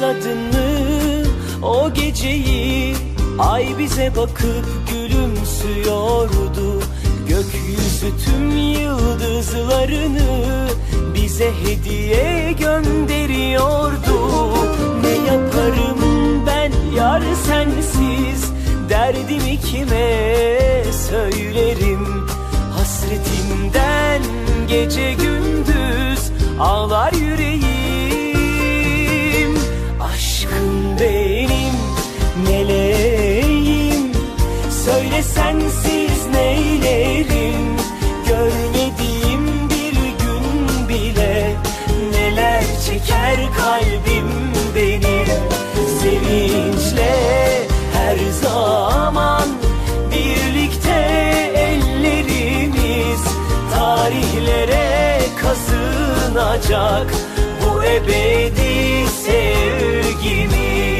Hatırladın mı? O geceyi Ay bize bakıp gülümsüyordu. Gökyüzü tüm yıldızlarını Bize hediye gönderiyordu. Ne yaparım ben yar sensiz? Derdimi kime söylerim? Hasretimden gece gündüz Ağlar kazınacak Bu ebedi sevgimiz